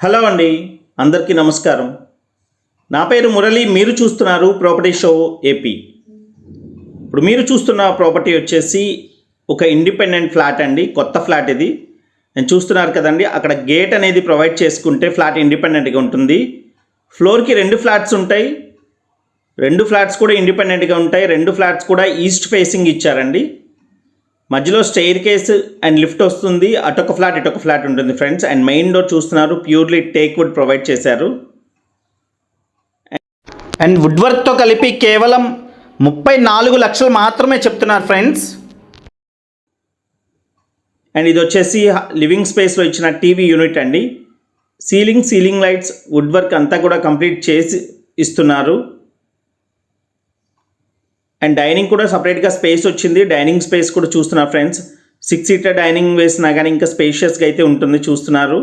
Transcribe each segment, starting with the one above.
Hello అండి అందరికీ నమస్కారం. నా పేరు మురళి మీరు చూస్తున్నారు ప్రాపర్టీ షో ఏపీ ఇప్పుడు మీరు చూస్తున్న ప్రాపర్టీ వచ్చేసి ఒక ఇండిపెండెంట్ ఫ్లాట్ అండి కొత్త ఫ్లాట్ ఇది. నేను చూస్తున్నారు కదండి అక్కడ గేట్ అనేది ప్రొవైడ్ చేసుకుంటే ఫ్లాట్ ఇండిపెండెంట్గా ఉంటుంది. ఫ్లోర్కి రెండు ఫ్లాట్స్ ఉంటాయి. రెండు ఫ్లాట్స్ కూడా ఇండిపెండెంట్గా ఉంటాయి. రెండు ఫ్లాట్స్ కూడా ఈస్ట్ ఫేసింగ్ ఇచ్చారండి. మధ్యలో స్టెయిర్ కేస్ అండ్ లిఫ్ట్ వస్తుంది. అటొక ఫ్లాట్ ఇటొక ఫ్లాట్ ఉంటుంది ఫ్రెండ్స్ అండ్ మెయిన్ డోర్ చూస్తున్నారు. ప్యూర్లీ టేక్ వుడ్ ప్రొవైడ్ చేశారు. అండ్ వుడ్ వర్క్తో కలిపి కేవలం ముప్పై నాలుగు లక్షలు మాత్రమే చెప్తున్నారు ఫ్రెండ్స్ అండ్ ఇది వచ్చేసి లివింగ్ స్పేస్లో ఇచ్చిన టీవీ యూనిట్ అండి. Ceiling ceiling lights wood work అంతా కూడా కంప్లీట్ చేసి ఇస్తున్నారు. అండ్ డైనింగ్ కూడా సపరేట్గా స్పేస్ వచ్చింది. డైనింగ్ స్పేస్ కూడా చూస్తున్నారు ఫ్రెండ్స్ సిక్స్ సీటర్ డైనింగ్ వేసినా కానీ ఇంకా స్పేషియస్గా అయితే ఉంటుంది చూస్తున్నారు.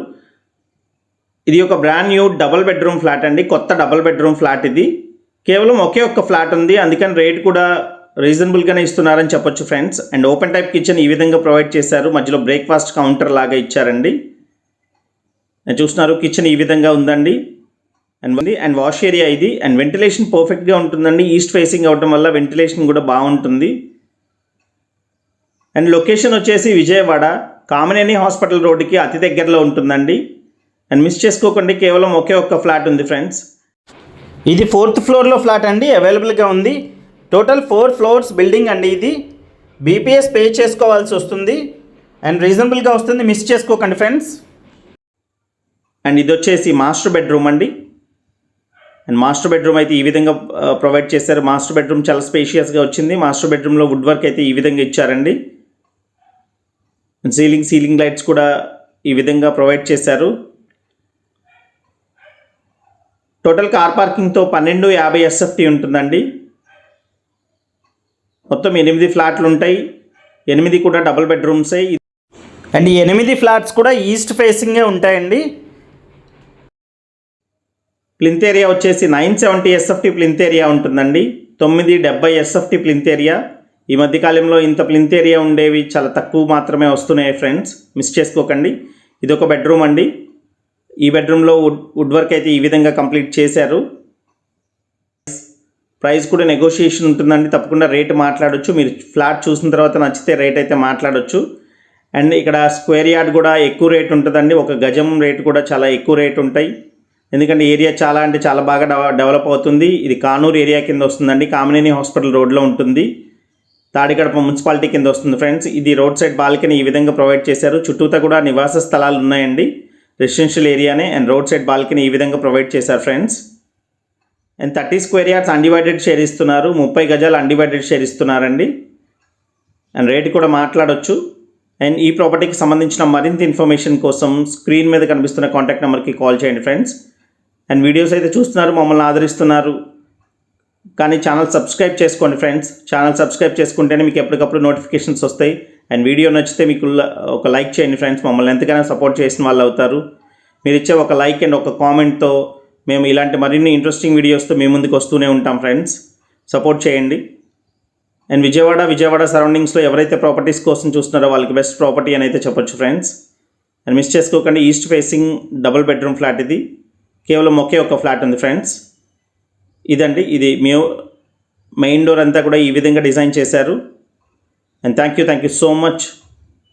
ఇది ఒక brand new double bedroom flat అండి. కొత్త డబుల్ బెడ్రూమ్ ఫ్లాట్ ఇది. కేవలం ఒకే ఒక్క ఫ్లాట్ ఉంది. అందుకని రేట్ కూడా రీజనబుల్గానే ఇస్తున్నారని చెప్పొచ్చు friends and open type kitchen ఈ విధంగా ప్రొవైడ్ చేశారు. మధ్యలో బ్రేక్ఫాస్ట్ కౌంటర్ లాగా ఇచ్చారండి. నేను చూస్తున్నారు కిచెన్ ఈ విధంగా ఉందండి. అండ్ ఉంది. అండ్ వాష్ ఏరియా ఇది. అండ్ వెంటిలేషన్ పర్ఫెక్ట్గా ఉంటుందండి. ఈస్ట్ ఫేసింగ్ అవడం వల్ల వెంటిలేషన్ కూడా బాగుంటుంది. అండ్ లొకేషన్ వచ్చేసి విజయవాడ. కామినేని హాస్పిటల్ రోడ్డుకి అతి దగ్గరలో ఉంటుందండి. అండ్ మిస్ చేసుకోకండి. కేవలం ఒకే ఒక్క ఫ్లాట్ ఉంది ఫ్రెండ్స్ ఇది ఫోర్త్ ఫ్లోర్లో ఫ్లాట్ అండి. అవైలబుల్గా ఉంది. టోటల్ ఫోర్ ఫ్లోర్స్ బిల్డింగ్ అండి ఇది. బీపీఎస్ పే చేసుకోవాల్సి వస్తుంది. అండ్ రీజనబుల్గా వస్తుంది. మిస్ చేసుకోకండి ఫ్రెండ్స్ అండ్ ఇది వచ్చేసి మాస్టర్ బెడ్రూమ్ అండి. అండ్ మాస్టర్ బెడ్రూమ్ అయితే ఈ విధంగా ప్రొవైడ్ చేశారు. మాస్టర్ బెడ్రూమ్ చాలా స్పేషియస్గా వచ్చింది. మాస్టర్ బెడ్రూమ్లో వుడ్ వర్క్ అయితే ఈ విధంగా ఇచ్చారండి. సీలింగ్ సీలింగ్ లైట్స్ కూడా ఈ విధంగా ప్రొవైడ్ చేశారు. టోటల్ కార్ పార్కింగ్తో పన్నెండు యాభై ఎస్ఎఫ్టీ ఉంటుందండి. మొత్తం ఎనిమిది ఫ్లాట్లు ఉంటాయి. ఎనిమిది కూడా డబుల్ బెడ్రూమ్సే అండ్ ఈ ఎనిమిది ఫ్లాట్స్ కూడా ఈస్ట్ ఫేసింగే ఉంటాయండి. ప్లింత్ ఏరియా వచ్చేసి nine seventy SFT plinth area ఉంటుందండి. తొమ్మిది డెబ్బై ఎస్ఎఫ్టీ ప్లింత్ ఏరియా ఈ మధ్యకాలంలో ఇంత ప్లింత్ ఏరియా ఉండేవి చాలా తక్కువ మాత్రమే వస్తున్నాయి ఫ్రెండ్స్. మిస్ చేసుకోకండి. ఇది ఒక బెడ్రూమ్ అండి. ఈ బెడ్రూమ్లో వుడ్ వుడ్ వర్క్ అయితే ఈ విధంగా కంప్లీట్ చేశారు. ప్రైస్ కూడా నెగోషియేషన్ ఉంటుందండి. తప్పకుండా రేట్ మాట్లాడొచ్చు. మీరు ఫ్లాట్ చూసిన తర్వాత నచ్చితే రేట్ అయితే మాట్లాడొచ్చు. అండ్ ఇక్కడ స్క్వేర్ యార్డ్ కూడా ఎక్కువ రేట్ ఉంటుందండి. ఒక గజం రేట్ కూడా చాలా ఎక్కువ రేట్ ఉంటాయి. ఎందుకంటే ఏరియా చాలా అంటే చాలా బాగా డెవలప్ అవుతుంది. ఇది కానూరు ఏరియా కింద వస్తుందండి. కామినేని హాస్పిటల్ రోడ్లో ఉంటుంది. తాడిగడప మున్సిపాలిటీ కింద వస్తుంది ఫ్రెండ్స్. ఇది రోడ్ సైడ్ బాల్కనీ ఈ విధంగా ప్రొవైడ్ చేశారు. చుట్టూతా కూడా నివాస స్థలాలు ఉన్నాయండి. రెసిడెన్షియల్ ఏరియానే అండ్ రోడ్ సైడ్ బాల్కనీ ఈ విధంగా ప్రొవైడ్ చేశారు friends. And thirty square yards undivided share ఇస్తున్నారు. ముప్పై గజాలు అన్డివైడెడ్ షేర్ ఇస్తున్నారండి. అండ్ రేట్ కూడా మాట్లాడొచ్చు. అండ్ ఈ ప్రాపర్టీకి సంబంధించిన మరింత ఇన్ఫర్మేషన్ కోసం స్క్రీన్ మీద కనిపిస్తున్న కాంటాక్ట్ నెంబర్కి కాల్ చేయండి ఫ్రెండ్స్. అండ్ వీడియోస్ అయితే చూస్తున్నారు మమ్మల్ని ఆదరిస్తున్నారు. కానీ ఛానల్ సబ్స్క్రైబ్ చేసుకోండి ఫ్రెండ్స్. ఛానల్ సబ్స్క్రైబ్ చేసుకుంటేనే మీకు ఎప్పటికప్పుడు నోటిఫికేషన్స్ వస్తాయి. అండ్ వీడియో నచ్చితే మీకు ఒక లైక్ చేయండి ఫ్రెండ్స్. మమ్మల్ని ఎంతగానో సపోర్ట్ చేసిన వాళ్ళు అవుతారు. మీరు ఇచ్చే ఒక లైక్ అండ్ ఒక కామెంట్తో మేము ఇలాంటి మరిన్ని ఇంట్రెస్టింగ్ వీడియోస్తో మీ ముందుకు వస్తూనే ఉంటాం ఫ్రెండ్స్. సపోర్ట్ చేయండి. అండ్ విజయవాడ విజయవాడ సరౌండింగ్స్లో ఎవరైతే ప్రాపర్టీస్ కోసం చూస్తున్నారో వాళ్ళకి బెస్ట్ ప్రాపర్టీ అని అయితే చెప్పొచ్చు ఫ్రెండ్స్. అండ్ మిస్ చేసుకోకండి east facing double bedroom flat ఇది. కేవలం ఒకే ఒక ఫ్లాట్ ఉంది ఫ్రెండ్స్ ఇదండి ఇది మీ మెయిన్ డోర్ అంతా కూడా ఈ విధంగా డిజైన్ చేశారు. And thank you thank you so much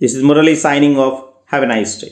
this is Murali signing off have a nice day